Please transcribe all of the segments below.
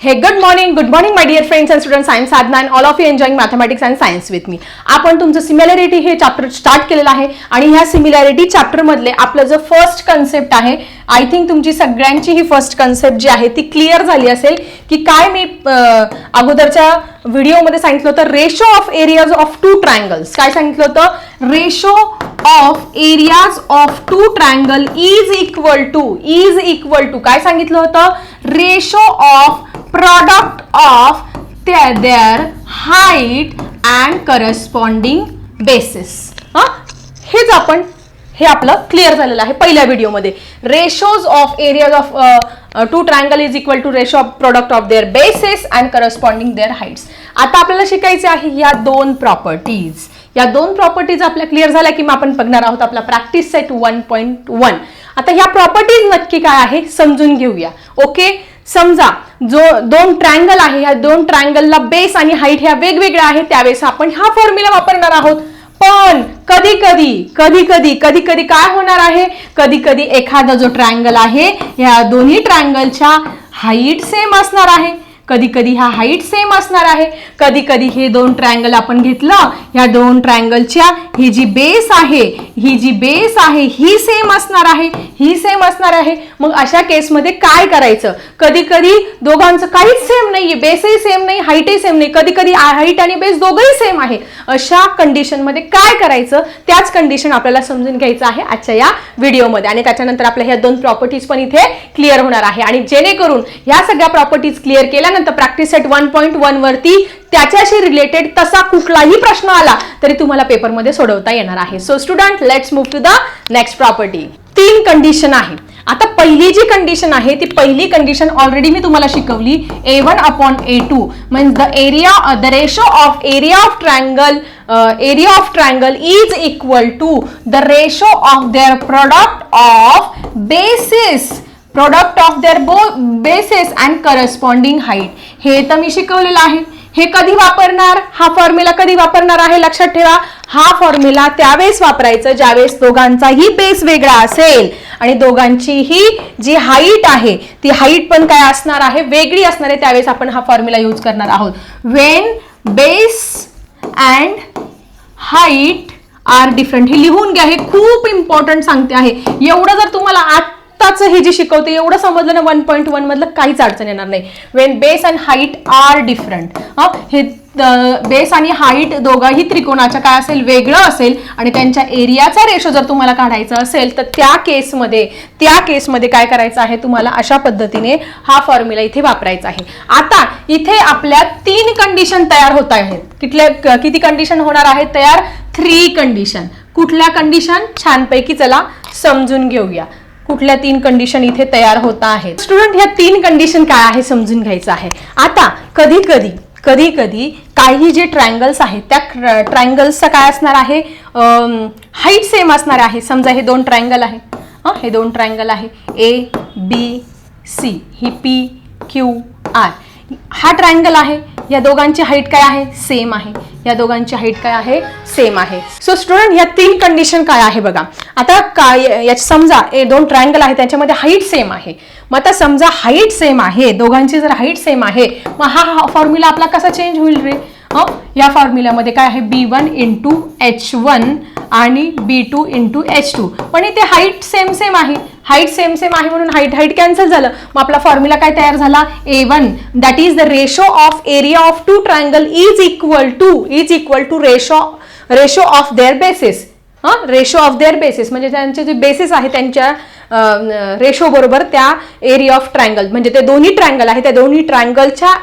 Hey good morning good morning my dear friends and student science Sadhana and all of you enjoying mathematics and science with me आपण तुमचं similarity हे chapter start केलेलं आहे आणि ह्या similarity चॅप्टरमधले आपलं जो फर्स्ट कन्सेप्ट आहे आय थिंक तुमची सगळ्यांची ही फर्स्ट कन्सेप्ट जी आहे ती क्लिअर झाली असेल की काय मी अगोदरच्या व्हिडिओमध्ये सांगितलं होतं ratio of areas of two triangles काय सांगितलं होतं? Ratio of areas of two triangle is equal to is equal to काय सांगितलं होतं? Ratio of product of their, their height and corresponding basis. हा? हेच आपण हे आपलं क्लिअर झालेलं आहे पहिल्या व्हिडिओमध्ये ratios of areas of two triangle is equal to ratio of product of their bases and corresponding their heights आता आपल्याला शिकायचे आहे या दोन प्रॉपर्टीज या दोन प्रॉपर्टीज आपल्या क्लिअर झाल्या की मग आपण बघणार आहोत आपला practice set one point one आता ह्या प्रॉपर्टीज नक्की काय आहे? समजून घेऊया. ओके समजा जो दोन ट्रायंगल आहे ह्या दोन ट्रायंगलला बेस आणि हाईट ह्या वेगवेगळ्या आहेत त्यावेळेस आपण हा फॉर्म्युला वापरणार आहोत. पण कधी कधी कधी कधी कधी कधी काय होणार आहे? कधी कधी एखादा जो ट्रायंगल आहे ह्या दोन्ही ट्रायंगलच्या हाईट सेम असणार आहे. कधी कधी हा हाईट सेम असणार आहे. कधी कधी हे दोन ट्रायंगल आपण घेतलं ह्या दोन ट्रायंगलच्या ही जी बेस आहे ही जी बेस आहे ही सेम असणार आहे ही सेम असणार आहे. मग अशा केसमध्ये काय करायचं? कधी कधी दोघांचं काहीच सेम नाहीये बेसही सेम नाही हाईटही सेम नाही. कधी कधी हाईट आणि बेस दोघंही सेम आहे. अशा कंडिशनमध्ये काय करायचं? त्याच कंडिशन आपल्याला समजून घ्यायचं आहे आजच्या या व्हिडिओमध्ये आणि त्याच्यानंतर आपल्या ह्या दोन प्रॉपर्टीज पण इथे क्लिअर होणार आहे. आणि जेणेकरून ह्या सगळ्या प्रॉपर्टीज क्लिअर केल्यानंतर practice set one point one वरती त्याच्याशी रिलेटेड तसा कुठलाही प्रश्न आला तरी तुम्हाला पेपरमध्ये सोडवता येणार आहे. So student let's move to the next property तीन कंडिशन आहे. आता पहिली जी कंडिशन आहे ती पहिली कंडिशन ऑलरेडी मी तुम्हाला शिकवली. A one upon A two म्हणजे the area the ratio of area of triangle area of triangle is equal to the ratio of their product of bases product of their बो bases and corresponding height हे तर मी शिकवलेलं आहे. हे कधी वापरणार? हा फॉर्म्युला कधी वापरणार आहे? लक्षात ठेवा. हा फॉर्म्युला त्यावेळेस वापरायचं ज्यावेळेस दोघांचाही बेस वेगळा असेल. आणि दोघांचीही जी हाईट आहे ती हाईट पण काय असणार आहे? वेगळी असणार आहे. त्यावेळेस आपण हा फॉर्म्युला यूज करणार आहोत. When base and height are different हे लिहून घ्या. हे खूप इम्पॉर्टंट सांगते आहे. एवढं जर तुम्हाला आत्ताच हे जे शिकवते एवढं समजलं ना वन पॉईंट वन मधलं काहीच अडचण येणार नाही. When base and height are different हे? बेस आणि हाईट दोघाही त्रिकोणाच्या काय असेल वेगळं असेल आणि त्यांच्या एरियाचा रेशो जर तुम्हाला काढायचा असेल तर त्या केसमध्ये त्या केसमध्ये काय करायचं आहे तुम्हाला? अशा पद्धतीने हा फॉर्म्युला इथे वापरायचा आहे. आता इथे आपल्या तीन कंडिशन तयार होत आहेत. कितल्या किती कंडिशन होणार आहेत तयार? थ्री कंडिशन कुठल्या कंडिशन छानपैकी चला समजून घेऊया. कुठल्या तीन कंडिशन इथे तयार होत आहेत? स्टुडंट ह्या तीन कंडिशन काय आहे समजून घ्यायचं आहे. आता कधी कधी कधी कधी काही जे ट्रायंगल्स आहेत त्या ट्रँगल्सचा काय असणार आहे? हाईट सेम असणार आहे. समजा हे दोन ट्रायंगल आहे. हे दोन ट्रायंगल आहे. ए बी सी ही पी क्यू आर हा ट्रायंगल आहे. या दोघांची हाईट काय आहे? सेम आहे. या दोघांची हाईट काय आहे? सेम आहे. सो स्टुडंट या तीन कंडिशन काय आहे बघा. आता काय या समजा ए दोन ट्रायंगल आहे त्याच्यामध्ये हाईट सेम आहे. मग आता समजा हाईट सेम आहे दोघांची जर हाईट सेम आहे मग हा फॉर्म्युला आपला कसा चेंज होईल रे? हं? या फॉर्म्युल्यामध्ये काय आहे? B one into H one आणि B two into H two पण इथे हाईट सेम सेम आहे. हाईट सेम सेम आहे म्हणून हाईट हाईट कॅन्सल झालं. मग आपला फॉर्म्युला काय तयार झाला? A one that is the ratio of area of two triangle is equal to is equal to ratio ratio of their bases हां? रेशो ऑफ देअर बेसिस म्हणजे त्यांचे जे बेसिस आहे त्यांच्या रेशो बरोबर त्या एरिया ऑफ ट्रायंगल म्हणजे ते दोन्ही ट्रायंगल आहे. त्या दोन्ही ट्रायंगलच्या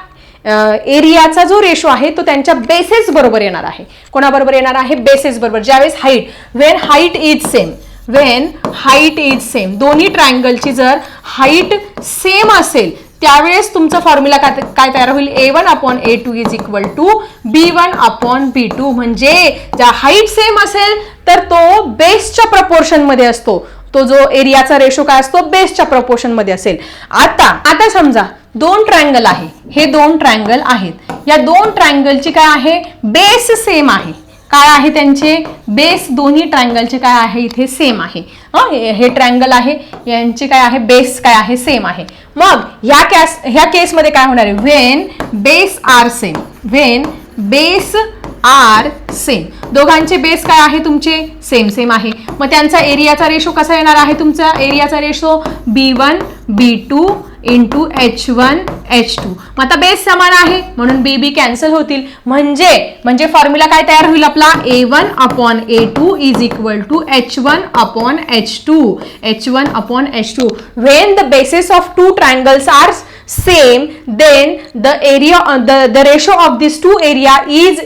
एरियाचा जो रेशो आहे तो त्यांच्या बेसिस बरोबर येणार आहे. कोणाबरोबर येणार आहे? बेसिस बरोबर. ज्यावेळेस height when height is same when height is same दोन्ही ट्रायंगलची जर हाईट सेम असेल त्यावेळेस तुमचं फॉर्म्युला काय काय तयार होईल? A one upon A two is equal to B one upon B two म्हणजे ज्या हाईट सेम असेल तर तो बेसच्या प्रपोर्शनमध्ये असतो. तो जो एरियाचा रेशो काय असतो? बेसच्या प्रपोर्शनमध्ये असेल. आता आता समजा दोन ट्रायंगल आहे. हे दोन ट्रायंगल आहेत. या दोन ट्रायंगलची काय आहे? बेस सेम आहे. काय आहे त्यांचे? बेस दोन्ही ट्रायंगलचे काय आहे? इथे सेम आहे. हे- ट्रँगल ट्रायंगल आहे. यांचे काय आहे? बेस काय आहे? सेम आहे. मग ह्या कॅस ह्या केसमध्ये काय होणार आहे? When base are same when base are same दोघांचे बेस काय आहे तुमचे? सेम सेम आहे. मग त्यांचा एरियाचा रेशो कसा येणार आहे तुमचा? एरियाचा ratio B one B two into H one H two मग आता बेस समान आहे म्हणून बी बी कॅन्सल होतील. म्हणजे म्हणजे फॉर्म्युला काय तयार होईल आपला? A one upon A two is equal to H one upon H two H one upon H two when the bases of two triangles are same then the area the ratio of this two area is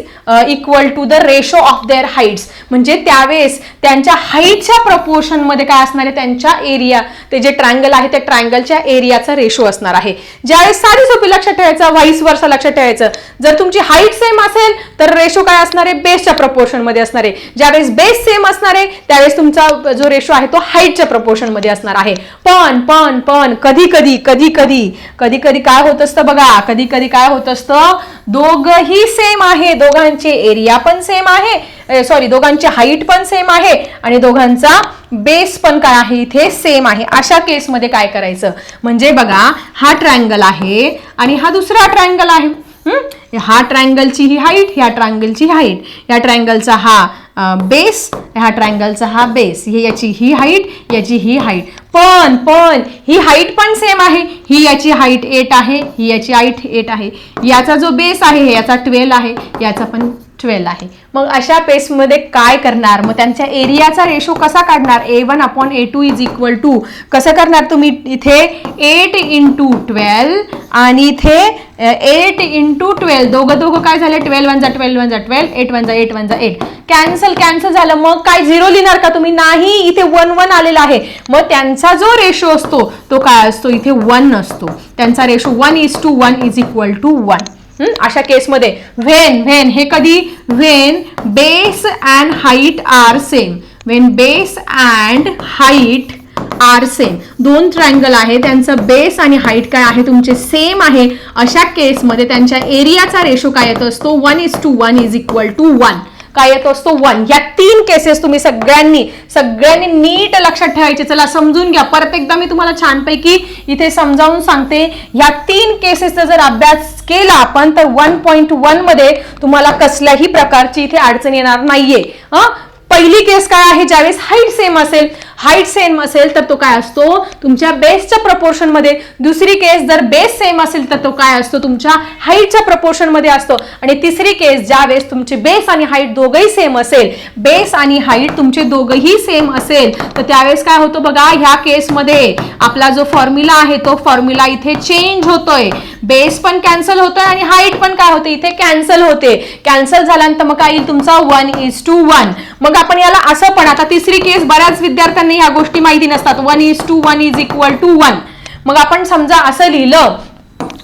equal to the ratio of their heights म्हणजे त्यावेळेस त्यांच्या हाईटच्या प्रपोर्शनमध्ये काय असणार आहे? त्यांच्या area ते जे triangle आहे त्या ट्रायंगलच्या एरियाचा रेशो असणार आहे. ज्यावेळेस साधी सोपी लक्षात ठेवायचं व्हाईस वर्षा लक्षात ठेवायचं. जर तुमची हाईट सेम असेल तर रेशो काय असणार आहे? बेसच्या प्रपोर्शनमध्ये असणार आहे. ज्यावेळेस बेस सेम असणार आहे त्यावेळेस तुमचा जो रेशो आहे तो हाईटच्या प्रपोर्शनमध्ये असणार आहे. पण पण पण कधी कधी कधी कधी कधी कधी काय होत असतं बघा? कधी कधी काय होत असतं? दोघही सेम आहे. दोघांचे एरिया पण सेम आहे. सॉरी दोघांची हाईट पण सेम आहे. आणि दोघांचा बेस पण काय आहे? इथे सेम आहे. अशा केसमध्ये काय करायचं? म्हणजे बघा हा ट्रायंगल आहे आणि हा दुसरा ट्रायंगल आहे. हा ट्रायंगलची ही हाईट ह्या ट्रायंगलची हाईट या ट्रायंगलचा हा बेस ह्या ट्रायंगलचा हा बेस ही याची ही हाईट याची ही हाईट पण पण ही हाईट पण सेम आहे. ही याची हाईट एट आहे ही याची हाईट एट आहे. याचा जो बेस आहे याचा ट्वेल्व आहे. याचा पण ट्वेल्व आहे. मग अशा पेसमध्ये काय करणार? मग त्यांच्या एरियाचा रेशो कसा काढणार? A one upon A two is equal to कसं करणार तुम्ही? इथे एट इंटू ट्वेल्व आणि इथे एट इंटू ट्वेल्व दोघं दोघं काय झालं? Twelve one twelve one twelve eight one eight one eight cancel cancel झालं. मग काय झिरो लिहिणार का तुम्ही? नाही इथे वन वन आलेला आहे. मग त्यांचा जो रेशो असतो तो काय असतो? इथे वन असतो. त्यांचा ratio one is to one is equal to one अशा केसमध्ये. व्हेन व्हेन हे कधी? When base and height are same when base and height are same दोन ट्रायंगल आहे त्यांचं बेस आणि हाईट काय आहे? तुमचे सेम आहे. अशा केसमध्ये त्यांच्या एरियाचा रेशो काय येत असतो? One is to one is equal to one काय येत असतो? वन या तीन केसेस तुम्ही सगळ्यांनी सगळ्यांनी नीट लक्षात ठेवायचे. चला समजून घ्या. परत एकदा मी तुम्हाला छानपैकी इथे समजावून सांगते. या तीन केसेसचा जर अभ्यास केला आपण तर वन पॉईंट वनमध्ये तुम्हाला कसल्याही प्रकारची इथे अडचण येणार नाहीये. हं? पहिली केस काय आहे? ज्यावेळेस हाईट सेम असेल हाईट सेम असेल तर तो काय असतो? तुमच्या बेसच्या प्रपोर्शनमध्ये. दुसरी केस जर बेस सेम असेल तर तो काय असतो? तुमच्या हाईटच्या प्रपोर्शनमध्ये असतो. आणि तिसरी केस ज्यावेळेस तुमची बेस आणि हाईट दोघंही सेम असेल बेस आणि हाईट तुमचे दोघंही सेम असेल तर त्यावेळेस काय होतो बघा? ह्या केसमध्ये आपला जो फॉर्म्युला आहे तो फॉर्म्युला इथे चेंज होतोय. बेस पण कॅन्सल होतोय आणि हाईट पण काय होते? इथे कॅन्सल होते. कॅन्सल झाल्यानंतर मग काय येईल? तुमचा वन इज टू वन मग आपण याला असं पण आता तिसरी केस बऱ्याच विद्यार्थ्यांना ह्या गोष्टी माहिती नसतात. One is to one is equal to one मग आपण समजा असं लिहिलं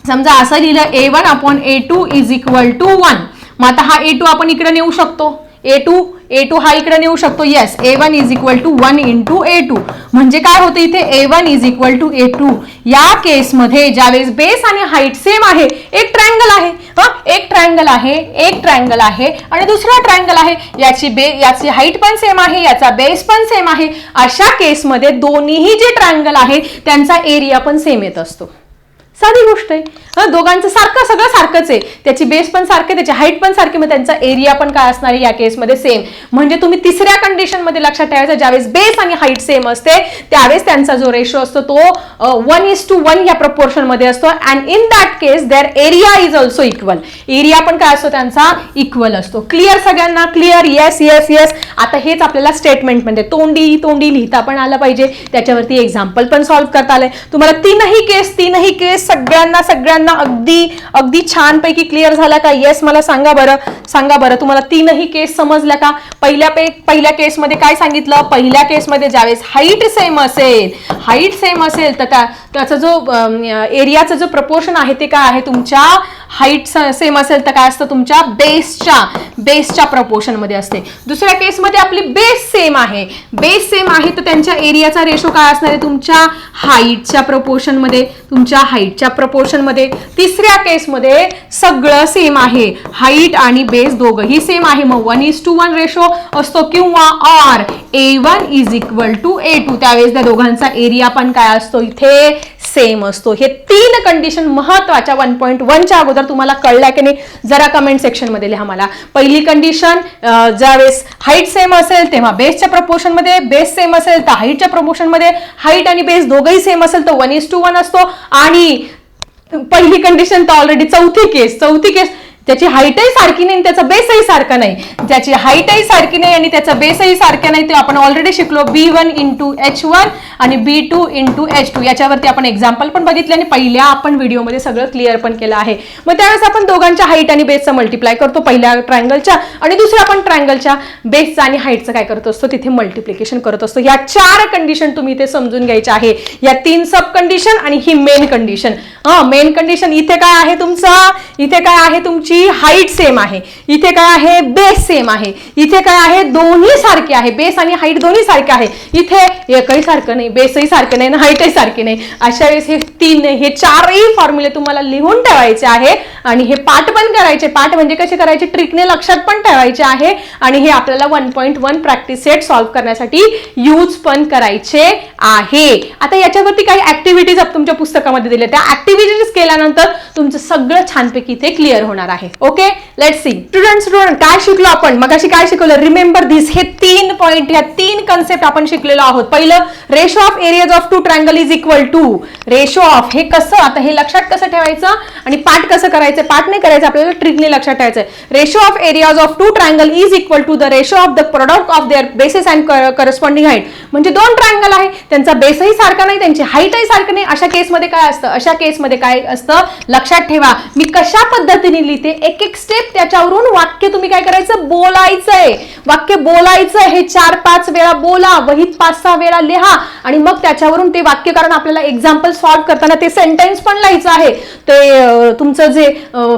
समजा असं लिहिलं A one upon A two is equal to one मग आता हा ए टू आपण इकडे नेऊ शकतो. ए टू ए टू हा इकडे नेऊ शकतो. Yes A one is equal to one into A two म्हणजे काय होतं इथे? A one is equal to A two या केसमध्ये ज्यावेळेस बेस आणि हाईट सेम आहे एक ट्रायंगल आहे. हा? एक ट्रायंगल आहे एक ट्रायंगल आहे आणि दुसरा ट्रायंगल आहे. याची बे याची हाईट पण सेम आहे याचा बेस पण सेम आहे. अशा केसमध्ये दोन्हीही जे ट्रायंगल आहे त्यांचा एरिया पण सेम येत असतो. साधी गोष्ट आहे. हा दोघांचं सारखं सगळं सारखंच आहे. त्याची बेस पण सारखी त्याची हाईट पण सारखी मग त्यांचा एरिया पण काय असणार आहे या केसमध्ये सेम म्हणजे तुम्ही तिसऱ्या कंडिशनमध्ये लक्षात ठेवायचं ज्यावेळेस बेस आणि हाईट सेम असते त्यावेळेस त्यांचा जो रेशो असतो तो वन इज टू वन या प्रपोर्शनमध्ये मध्ये असतो. And in that case their area is also equal area पण काय असतो त्यांचा इक्वल असतो. क्लिअर सगळ्यांना? क्लिअर येस येस येस आता हेच आपल्याला स्टेटमेंट म्हणजे तोंडी तोंडी लिहिता पण आलं पाहिजे. त्याच्यावरती एक्झाम्पल पण सॉल्व्ह करता आलंय. तुम्हाला तीनही केस तीनही केस सगळ्यांना सगळ्यांना अगदी अगदी छानपैकी क्लिअर झाला का? येस मला सांगा बरं सांगा बरं तुम्हाला तीनही केस समजल्या का? पहिल्या पे पहिल्या केसमध्ये काय सांगितलं? पहिल्या केसमध्ये ज्यावेळेस हाईट सेम असेल हाईट सेम असेल तर त्या त्याचा जो एरियाचा जो प्रपोर्शन आहे ते काय आहे? तुमच्या हाईट सेम असेल तर काय असतं तुमच्या बेसच्या बेसच्या प्रपोर्शनमध्ये असते. दुसऱ्या केसमध्ये आपली बेस सेम आहे. बेस सेम आहे तर त्यांच्या एरियाचा रेशो काय असणार आहे? तुमच्या हाईटच्या प्रपोर्शनमध्ये तुमच्या हाईटच्या प्रपोर्शनमध्ये तिसऱ्या केसमध्ये सगळं सेम आहे. हाईट आणि बेस दोघंही सेम आहे. मग one is to one ratio असतो किंवा or A one is equal to A two त्यावेळेस त्या दोघांचा एरिया पण काय असतो? इथे सेम असतो. हे तीन कंडिशन महत्त्वाच्या वन पॉईंट वनच्या अगोदर तुम्हाला कळल्या की नाही? जरा कमेंट सेक्शनमध्ये लिहा मला. पहिली कंडिशन ज्यावेळेस हाईट सेम असेल तेव्हा बेसच्या प्रपोर्शनमध्ये बेस सेम असेल तर हाईटच्या प्रपोर्शनमध्ये हाईट आणि बेस दोघंही सेम असेल तर वन इज टू वन असतो. आणि पहिली कंडिशन तर ऑलरेडी चौथी केस चौथी केस त्याची हाईटही सारखी नाही आणि त्याचा बेसही सारखा नाही. ज्याची हाईटही सारखी नाही आणि त्याचा बेसही सारखा नाही ते आपण ऑलरेडी शिकलो. B one into H one आणि B two into H two याच्यावरती आपण एक्झाम्पल पण बघितले आणि पहिल्या आपण व्हिडिओमध्ये सगळं क्लिअर पण केलं आहे. मग त्यावेळेस आपण दोघांच्या हाईट आणि बेसचा मल्टिप्लाय करतो पहिल्या ट्रायंगलच्या आणि दुसऱ्या आपण ट्रायंगलच्या बेसचा आणि हाईटचं काय करत असतो? तिथे मल्टिप्लिकेशन करत असतो. या चार कंडिशन तुम्ही इथे समजून घ्यायच्या आहे. या तीन सब कंडिशन आणि ही मेन कंडिशन हा मेन कंडिशन इथे काय आहे तुमचं? इथे काय आहे तुमची हाईट सेम आहे. इथे काय आहे? बेस सेम आहे. इथे काय आहे? दोन्ही सारखे आहे. बेस आणि हाईट दोन्ही सारखे आहे. इथे एकही सारखं नाही बेसही सारखं नाही आणि हाईटही सारखी नाही. अशा वेळेस हे तीन हे चारही फॉर्म्युले तुम्हाला लिहून ठेवायचे आहे आणि हे पाठ पण करायचे. पाठ म्हणजे कसे करायचे? ट्रिकने लक्षात पण ठेवायचे आहे आणि हे आपल्याला one point one practice set solve करण्यासाठी यूज पण करायचे आहे. आता याच्यावरती काही ऍक्टिव्हिटीज तुमच्या पुस्तकामध्ये दिल्या. त्या ऍक्टिव्हिटीज केल्यानंतर तुमचं सगळं छानपैकी इथे क्लिअर होणार आहे. Okay let see student student काय शिकलो आपण? मग अशी काय शिकवलं? रिमेंबर दिस हे तीन पॉईंट या तीन कन्सेप्ट आपण शिकलेलो आहोत. पहिलं ratio of areas of two triangle is equal to ratio of हे कसं? आता हे लक्षात कसं ठेवायचं? आणि पाठ कसं करायचं? पाठ नाही करायचं आपल्याला ट्रिकने लक्षात ठेवायचं ratio of areas of two triangle is equal to the ratio of the product of their bases and corresponding height म्हणजे दोन ट्रायंगल आहे. त्यांचा बेसही सारखा नाही त्यांची हाईटही सारखं नाही. अशा केसमध्ये काय असतं? अशा केसमध्ये काय असतं? लक्षात ठेवा. मी कशा पद्धतीने लिहिते? एक एक स्टेप त्याच्यावरून वाक्य तुम्ही काय करायचं? बोलायचंय. वाक्य बोलायचं हे चार पाच वेळा बोला. वहीत पाच सहा वेळा लिहा. आणि मग त्याच्यावरून ते वाक्य कारण आपल्याला एक्झाम्पल सॉल्व्ह करताना ते सेंटेन्स पण लिहायचं आहे. ते तुमचं जे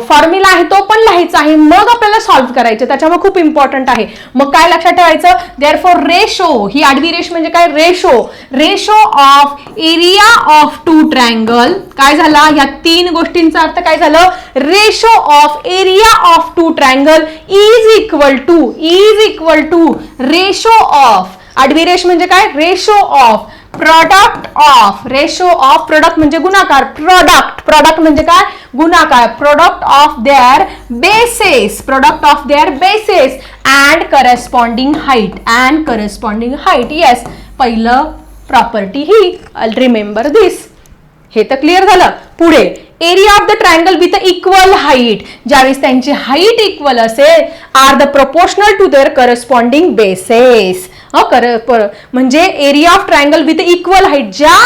फॉर्म्युला आहे तो पण लिहायचा आहे. मग आपल्याला सॉल्व्ह करायचं. त्याच्यामुळे खूप इम्पॉर्टंट आहे. मग काय लक्षात ठेवायचं? देअर फॉर रेशो ही आडवी रेश म्हणजे काय? Ratio ratio of area of two triangle काय झाला? या तीन गोष्टींचा अर्थ काय झालं? Ratio of area of two triangle is equal to is equal to ratio of आडवी रेश म्हणजे काय? Ratio of product of ratio of product म्हणजे गुणाकार. प्रॉडक्ट प्रॉडक्ट म्हणजे काय? गुणाकार. Product of their bases product of their bases and corresponding height and corresponding height yes पहिलं प्रॉपर्टी ही. रिमेंबर दिस हे तर क्लिअर झालं. पुढे area of the triangle with equal height ज्यावेळेस त्यांची हाईट इक्वल असेल are the proportional to their corresponding bases म्हणजे area of triangle with equal height ज्या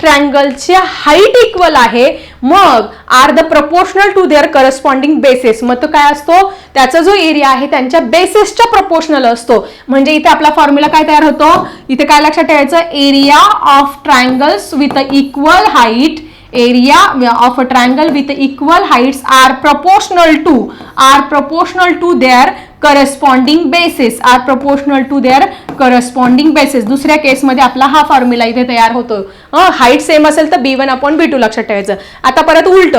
ट्रायंगलची हाईट इक्वल आहे. मग are the proportional to their corresponding bases मग तो काय असतो? त्याचा जो एरिया आहे त्यांच्या बेसिसच्या प्रपोर्शनल असतो. म्हणजे इथे आपला फॉर्म्युला काय तयार होतो? इथे काय लक्षात ठेवायचं? Area of triangles with equal height area of a triangle with equal heights are proportional to are proportional to their corresponding bases are proportional to their corresponding bases दुसऱ्या केसमध्ये आपला हा फॉर्म्युला इथे तयार होतो. हाईट सेम असेल तर B one upon B two लक्षात ठेवायचं. आता परत उलट.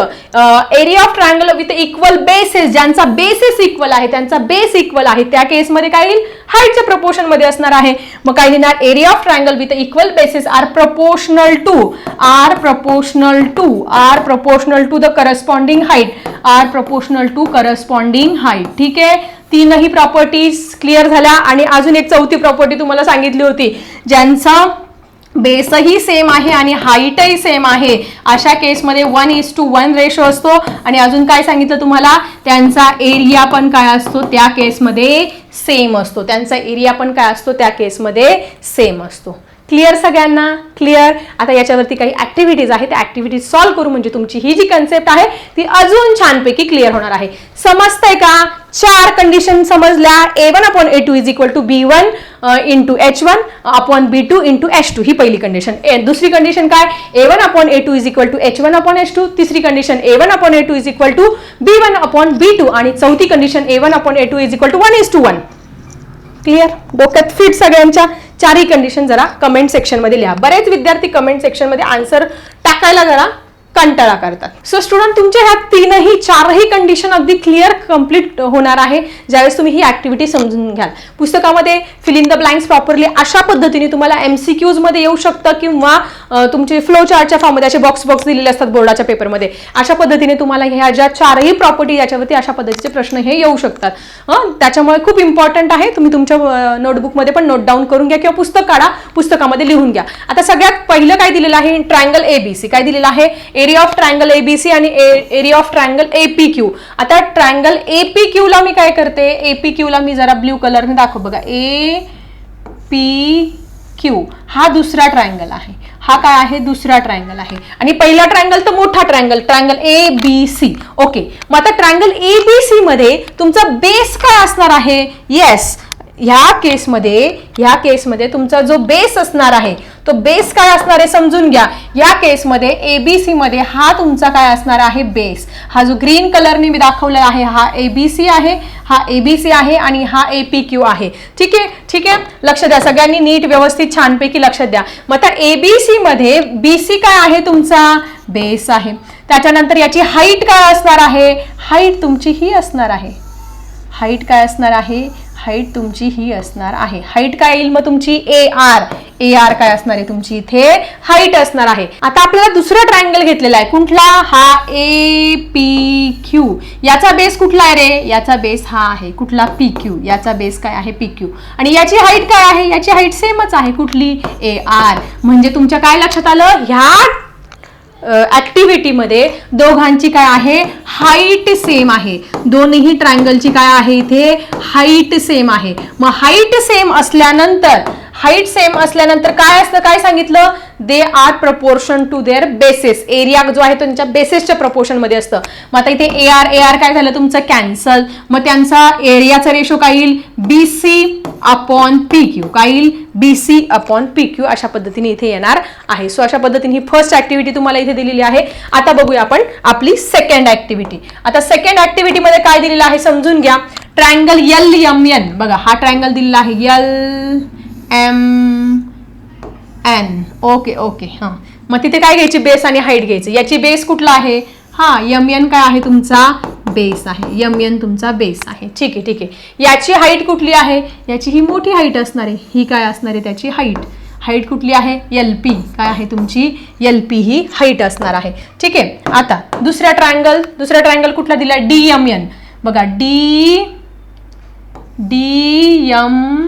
Area of triangle with equal bases ज्यांचा बेसिस इक्वल आहे त्यांचा बेस इक्वल आहे त्या केसमध्ये काय येईल? हाईटच्या प्रपोर्शनमध्ये असणार आहे. मग काय लिहिणार? Area of triangle with equal bases are proportional to are proportional to are proportional to the corresponding height are proportional to corresponding height ठीक आहे? तीनही प्रॉपर्टीज क्लिअर झाल्या आणि अजून एक चौथी प्रॉपर्टी तुम्हाला सांगितली होती ज्यांचा बेसही सेम आहे आणि हाईटही सेम आहे. अशा केसमध्ये one is to one ratio असतो. आणि अजून काय सांगितलं तुम्हाला? त्यांचा एरिया पण काय असतो? त्या केसमध्ये सेम असतो. त्यांचा एरिया पण काय असतो? त्या केसमध्ये सेम असतो. क्लिअर सगळ्यांना? क्लिअर आता याच्यावरती काही ॲक्टिव्हिटीज आहेत. त्या ॲक्टिव्हिटीज सॉल्व्ह करू म्हणजे तुमची ही जी कन्सेप्ट आहे ती अजून छानपैकी क्लिअर होणार आहे. समजतंय का? चार कंडिशन समजल्या. A one upon A two is equal to B one into H one upon B two into H two ही पहिली कंडिशन दुसरी कंडिशन काय? A one upon A two is equal to H one upon H two तिसरी condition A one upon A two is equal to B one upon B two आणि चौथी condition A one upon A two is equal to one is to one clear डोक्यात fit सगळ्यांच्या? चारही condition जरा comment सेक्शनमध्ये लिहा. बरेच विद्यार्थी कमेंट सेक्शनमध्ये आन्सर टाकायला जरा कंटाळा करतात. सो स्टुडंट तुमच्या ह्या तीनही चारही कंडिशन अगदी क्लिअर कंप्लीट होणार आहे. ज्यावेळेस तुम्ही ही ऍक्टिव्हिटी समजून घ्याल. पुस्तकामध्ये fill in the blanks properly अशा पद्धतीने तुम्हाला एम सी क्यूजमध्ये येऊ शकतं किंवा तुमचे फ्लो चार्टच्या फॉर्ममध्ये असे बॉक्स बॉक्स दिलेले असतात बोर्डाच्या पेपरमध्ये अशा पद्धतीने तुम्हाला ह्या ज्या चारही प्रॉपर्टी याच्यावरती अशा पद्धतीचे प्रश्न हे येऊ शकतात. हं, त्याच्यामुळे खूप इम्पॉर्टंट आहे. तुम्ही तुमच्या नोटबुकमध्ये पण नोट डाऊन करून घ्या किंवा पुस्तक काढा पुस्तकामध्ये लिहून घ्या. आता सगळ्यात पहिलं काय दिलेलं आहे? ट्रायंगल एबीसी काय दिलेलं आहे? एरिया ऑफ ट्रायंगल एबीसी आणि area of triangle AP Q आता ट्रायंगल एपी क्यू ला मी काय करते? एपी क्यू ला मी जरा ब्ल्यू कलरने दाखव बघा. ए पी क्यू हा दुसरा ट्रायंगल आहे. हा काय आहे? दुसरा ट्रायंगल आहे. आणि पहिला ट्रायंगल तर मोठा triangle triangle A B C okay मग आता ट्रायंगल ए बी सी मध्ये तुमचा बेस काय असणार आहे? येस ह्या केसमध्ये ह्या केसमध्ये तुमचा जो बेस असणार आहे तो बेस काय असणार आहे समजून घ्या. या केसमध्ये ए बी मध्ये हा तुमचा काय असणार आहे बेस हा जो ग्रीन कलरने मी दाखवलेला आहे हा ए बी सी आहे हा ए बी सी आहे आणि हा ए पी क्यू आहे. ठीक आहे? ठीक आहे? लक्ष द्या. सगळ्यांनी नीट व्यवस्थित छानपैकी लक्ष द्या. मग आता ए बी सीमध्ये मध्ये बीसी काय आहे तुमचा? बेस आहे. त्याच्यानंतर याची हाईट काय असणार आहे? हाईट तुमची ही असणार आहे. हाईट काय असणार आहे? हाईट तुमची ही असणार आहे. हाईट काय येईल? मग तुमची ए आर ए आर काय असणार आहे? तुमची इथे हाईट असणार आहे. आता आपल्याला दुसरा ट्रायंगल घेतलेला आहे. कुठला? हा ए पी क्यू याचा बेस कुठला आहे रे? याचा बेस हा आहे. कुठला? पी क्यू याचा बेस काय आहे? पी क्यू आणि याची हाईट काय आहे? याची हाईट सेमच आहे. कुठली? ए आर म्हणजे तुमच्या काय लक्षात आलं? ह्या ऍक्टिव्हिटीमध्ये दोघांची काय आहे? हाईट सेम आहे. दोन्ही ट्रायंगलची काय आहे इथे? हाईट सेम आहे. मग हाईट सेम असल्यानंतर हाईट सेम असल्यानंतर काय असतं? काय सांगितलं? They are proportion to their basis area जो आहे तो त्यांच्या बेसिसच्या प्रपोर्शनमध्ये असतं. मग आता इथे ए आर ए आर काय झालं? तुमचं कॅन्सल मग त्यांचा एरियाचा रेशो काय येईल? B C upon P Q काय येईल? B C upon P Q अशा पद्धतीने इथे येणार आहे. सो अशा पद्धतीने ही फर्स्ट ऍक्टिव्हिटी तुम्हाला इथे दिलेली आहे. आता बघूया आपण आपली सेकंड ऍक्टिव्हिटी आता सेकंड ऍक्टिव्हिटी मध्ये काय दिलेलं आहे? समजून घ्या. ट्रायंगल यल एम एन बघा हा ट्रायंगल दिलेला आहे. L M N okay okay हां. मग तिथे काय घ्यायची? बेस आणि हाईट घ्यायची. याची बेस कुठला आहे? हा यम एन काय आहे तुमचा? बेस आहे. यम एन तुमचा बेस आहे. ठीक आहे ठीक आहे. याची हाईट कुठली आहे? याची ही मोठी हाईट असणार आहे. ही काय असणार आहे? त्याची हाईट हाईट कुठली आहे? एल पी काय आहे तुमची? एल पी ही हाईट असणार आहे. ठीक आहे. आता दुसऱ्या ट्रायंगल दुसरा ट्रायंगल कुठला दिला डी एम एन बघा डी डी एम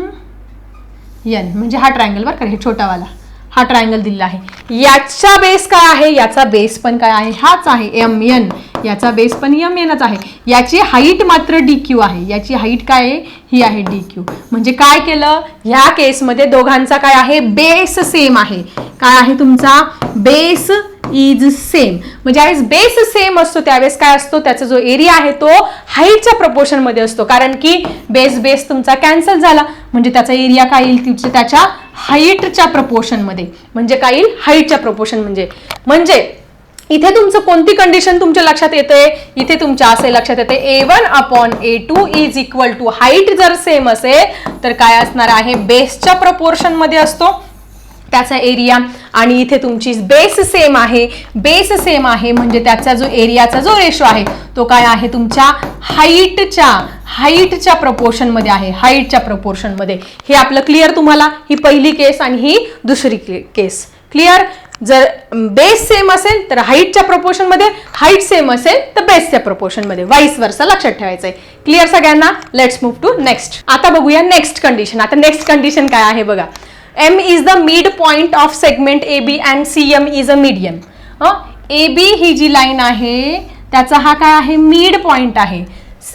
एन म्हणजे हा ट्रायंगल बरं का हे छोटावाला. हा ट्रायंगल दिलेला आहे. याचा बेस काय आहे? याचा बेस पण काय आहे? हाच आहे एम एन याचा बेस पण यम एनच आहे. याची हाईट मात्र डी क्यू आहे. याची हाईट काय आहे? ही आहे डी क्यू म्हणजे काय केलं? ह्या केसमध्ये दोघांचा काय आहे? बेस सेम आहे. काय आहे तुमचा? बेस इज सेम म्हणजे ज्यावेळेस बेस सेम असतो त्यावेळेस काय असतो? त्याचा जो एरिया आहे तो हाईटच्या प्रपोर्शनमध्ये असतो. कारण की बेस बेस तुमचा कॅन्सल झाला. म्हणजे त्याचा एरिया काय येईल? तिथे त्याच्या हाईटच्या प्रपोर्शनमध्ये म्हणजे काय येईल? हाईटच्या प्रपोर्शन म्हणजे. म्हणजे इथे तुमचं कोणती कंडिशन तुमच्या लक्षात येते इथे तुमच्या असे लक्षात येते. A one upon A two is equal to height जर सेम असेल तर काय असणार आहे? बेसच्या प्रपोर्शनमध्ये असतो. त्याचा एरिया आणि इथे तुमची बेस सेम आहे. बेस सेम आहे म्हणजे त्याचा जो एरियाचा जो रेशो आहे तो काय आहे? तुमच्या हाईटच्या हाईटच्या प्रपोर्शनमध्ये आहे. हाईटच्या प्रपोर्शनमध्ये. हे आपलं क्लिअर तुम्हाला? ही पहिली केस आणि ही दुसरी केस क्लिअर जर बेस सेम असेल तर हाईटच्या प्रपोर्शनमध्ये हाईट सेम असेल तर बेसच्या प्रपोर्शनमध्ये वाईस वर्ष लक्षात ठेवायचंय. क्लिअर सगळ्यांना? लेट्स मूव्ह टू नेक्स्ट आता बघूया नेक्स्ट कंडिशन आता नेक्स्ट कंडिशन काय आहे बघा. M is the mid point of segment A B and C M is a medium A B ही जी लाईन आहे त्याचा हा काय आहे? मिड पॉइंट आहे.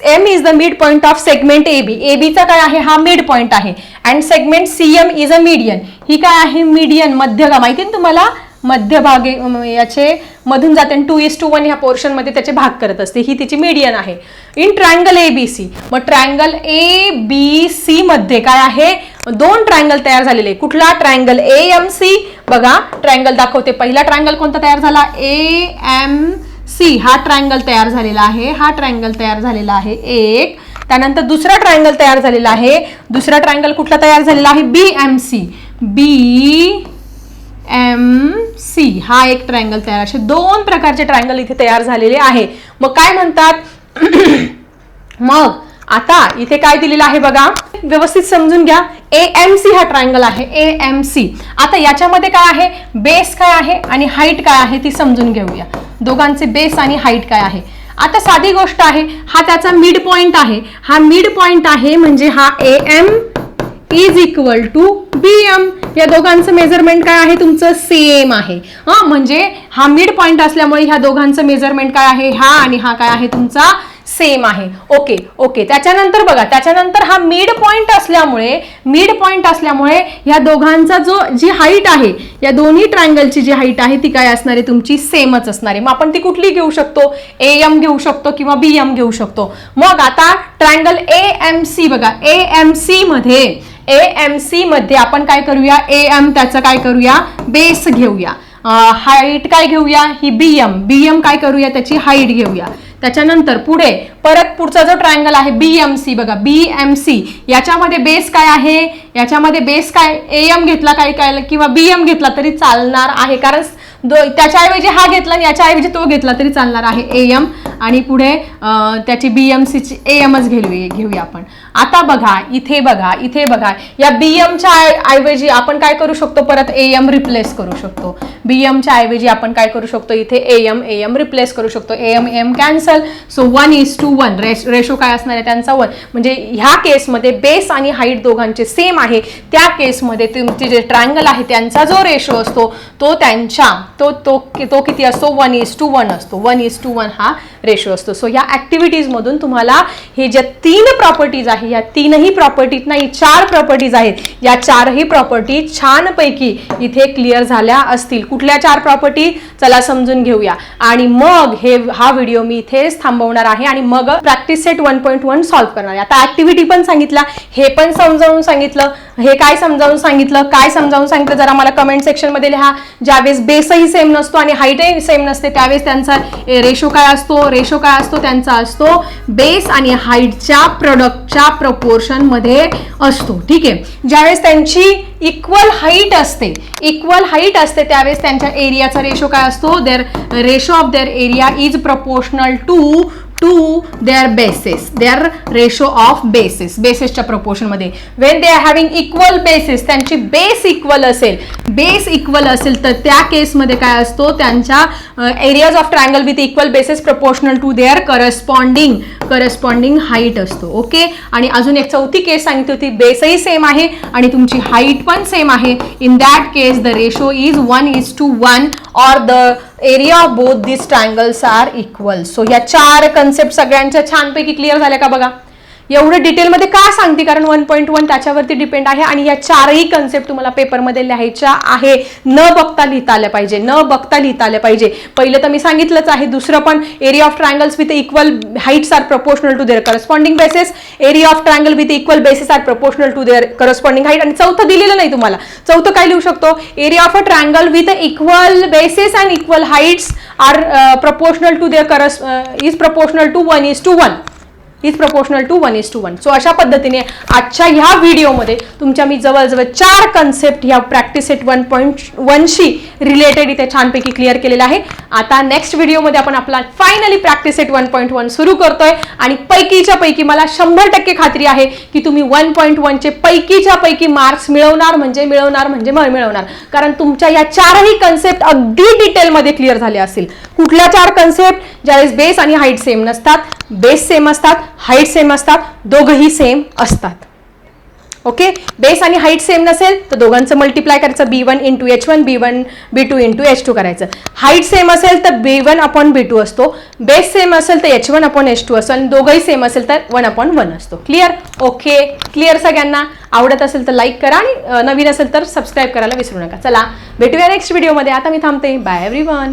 M is the mid point of segment A B A बीचा काय आहे? हा मिड पॉईंट आहे. And segment C M is a median ही काय आहे? मीडियन मध्यगा. माहिती ना तुम्हाला? मध्यभागे याचे मधून जाते टू इस टू वन ह्या पोर्शनमध्ये त्याचे भाग करत असते. ही तिची मीडियन आहे. In triangle A B C मग ट्रायंगल ए बी सी मध्ये काय आहे? दोन ट्रायंगल तयार झालेले कुठला? ट्रायंगल ए एम सी बघा ट्रायंगल दाखवते. पहिला ट्रायंगल कोणता तयार झाला? ए एम सी हा ट्रायंगल तयार झालेला आहे. हा ट्रायंगल तयार झालेला आहे एक. त्यानंतर दुसरा ट्रायंगल तयार झालेला आहे. दुसरा ट्रायंगल कुठला तयार झालेला आहे? B M C B M C हा एक ट्रायंगल तयार असे दोन प्रकारचे ट्रायंगल इथे तयार झालेले आहे. मग काय म्हणतात? मग आता इथे काय दिलेलं आहे बघा? व्यवस्थित समजून घ्या. ए एम सी हा ट्रायंगल आहे. ए एम सी आता याच्यामध्ये काय आहे? बेस काय आहे? आणि हाईट काय आहे? ती समजून घेऊया. दोघांचे बेस आणि हाईट काय आहे? आता साधी गोष्ट आहे. हा त्याचा मिड पॉइंट आहे. हा मिड पॉइंट आहे म्हणजे हा A M is equal to B M या दोघांचं मेजरमेंट काय आहे? तुमचं सेम आहे. हां म्हणजे हा मिड पॉईंट असल्यामुळे ह्या दोघांचं मेजरमेंट काय आहे? हा आणि हा काय आहे? तुमचा सेम आहे. ओके ओके त्याच्यानंतर बघा त्याच्यानंतर हा मिड पॉइंट असल्यामुळे मिड पॉइंट असल्यामुळे ह्या दोघांचा जो जी हाईट आहे या दोन्ही ट्रायंगलची जी हाईट आहे ती काय असणार आहे? तुमची सेमच असणार आहे. मग आपण ती कुठली घेऊ शकतो? ए एम घेऊ शकतो किंवा बी एम घेऊ शकतो. मग आता ट्रायंगल ए एम सी बघा. ए एम सी मध्ये ए एम सी मध्ये आपण काय करूया? ए एम त्याचं काय करूया? बेस घेऊया. हाईट काय घेऊया? ही बी एम बी एम काय करूया? त्याची हाईट घेऊया. त्याच्यानंतर पुढे परत पुढचा जो ट्रायंगल आहे बी एम सी बघा बी एम सी याच्यामध्ये बेस काय आहे? याच्यामध्ये बेस काय? ए एम घेतला काय काय किंवा बी एम घेतला तरी चालणार आहे. कारण दो त्याच्याऐवजी हा घेतला आणि याच्याऐवजी तो घेतला तरी चालणार आहे ए एम आणि पुढे त्याची बी एम सीची ए एमच घेऊया घेऊया आपण. आता बघा इथे बघा इथे बघा. या बी एमच्या ऐवजी आपण काय करू शकतो? परत ए एम रिप्लेस करू शकतो. बी एमच्या ऐवजी आपण काय करू शकतो? इथे A M A M replace करू शकतो. A M M cancel so one is to one ratio काय असणार आहे? त्यांचा वन म्हणजे ह्या केसमध्ये बेस आणि हाईट दोघांचे सेम आहे. त्या केसमध्ये तुमचे जे ट्रायंगल आहे त्यांचा जो रेशो असतो तो त्यांच्या तो तो तो किती असतो? वन इज टू वन असतो. वन इज टू वन हा रेशो असतो. सो या ॲक्टिव्हिटीजमधून तुम्हाला हे ज्या तीन प्रॉपर्टीज आहेत आहे. या तीनही प्रॉपर्टीत नाही चार प्रॉपर्टीज आहेत. या चारही प्रॉपर्टी छानपैकी इथे क्लिअर झाल्या असतील. कुठल्या चार प्रॉपर्टी चला समजून घेऊया. आणि मग हे हा व्हिडिओ मी इथेच थांबवणार आहे आणि मग practice set one point one solve करणार आहे. आता ऍक्टिव्हिटी पण सांगितला हे पण समजावून सांगितलं. हे काय समजावून सांगितलं? काय समजावून सांगितलं? जरा मला कमेंट सेक्शनमध्ये लिहा. ज्यावेळेस बेसही सेम नसतो आणि हाईटही सेम नसते त्यावेळेस त्यांचा रेशो काय असतो? रेशो काय असतो? त्यांचा असतो बेस आणि हाईटच्या प्रोडक्टच्या प्रपोर्शनमध्ये असतो. ठीक आहे? ज्यावेळेस त्यांची इक्वल हाईट असते इक्वल हाईट असते त्यावेळेस त्यांच्या एरियाचा रेशो काय असतो? Their ratio of their area is proportional to to their bases their ratio of bases बेसेसच्या प्रपोर्शनमध्ये when they are having equal basis त्यांची बेस इक्वल असेल बेस इक्वल असेल तर त्या केसमध्ये काय असतो? त्यांच्या areas of triangle with equal basis proportional to their corresponding corresponding height असतो. ओके आणि अजून एक चौथी केस सांगितली होती बेसही सेम आहे आणि तुमची हाईट पण सेम आहे. In that case the ratio is one is to one or the area of both this triangles are equal so या चार कन्सेप्ट सगळ्यांच्या छानपैकी क्लिअर झाल्या का बघा? एवढं डिटेलमध्ये का सांगते? कारण वन पॉईंट वन त्याच्यावरती डिपेंड आहे आणि या चारही कन्सेप्ट तुम्हाला पेपरमध्ये लिहायच्या आहे. न बघता लिहिता आल्या पाहिजे. न बघता लिहिता आल्या पाहिजे. पहिलं तर मी सांगितलंच आहे. दुसरं पण area of triangles with equal heights are proportional to their corresponding basis area of triangle with equal basis are proportional to their corresponding height आणि चौथं दिलेलं नाही तुम्हाला. चौथं काय लिहू शकतो? Area of a triangle with equal basis and equal heights are proportional to their corres is proportional to one is to one is proportional to one is to one so अशा पद्धतीने आजच्या ह्या व्हिडिओमध्ये तुमच्या मी जवळजवळ चार कन्सेप्ट ह्या practice set one point वनशी रिलेटेड इथे छानपैकी क्लिअर केलेलं आहे. आता नेक्स्ट व्हिडिओमध्ये आपण आपला finally practice set one point one सुरू करतोय. आणि पैकीच्या पैकी मला शंभर टक्के खात्री आहे की तुम्ही वन पॉईंट वनचे पैकीच्या पैकी मार्क्स मिळवणार म्हणजे मिळवणार म्हणजे मिळवणार. कारण तुमच्या या चारही कन्सेप्ट अगदी डिटेलमध्ये क्लिअर झाले असतील. कुठल्या चार कन्सेप्ट ज्यावेळेस बेस आणि हाईट सेम नसतात बेस सेम असतात हाईट सेम असतात दोघंही सेम असतात. ओके बेस आणि हाईट सेम नसेल तर दोघांचं मल्टिप्लाय करायचं B one into H one B one B two into H two करायचं. हाईट सेम असेल तर B one upon B two असतो. बेस सेम असेल तर H one upon H two असतो. आणि दोघंही सेम असेल तर वन अपॉन वन असतो. क्लिअर ओके क्लिअर सगळ्यांना? आवडत असेल तर लाईक करा. आणि नवीन असेल तर सबस्क्राईब करायला विसरू नका. चला भेटूया नेक्स्ट व्हिडिओमध्ये आता मी थांबते. Bye every one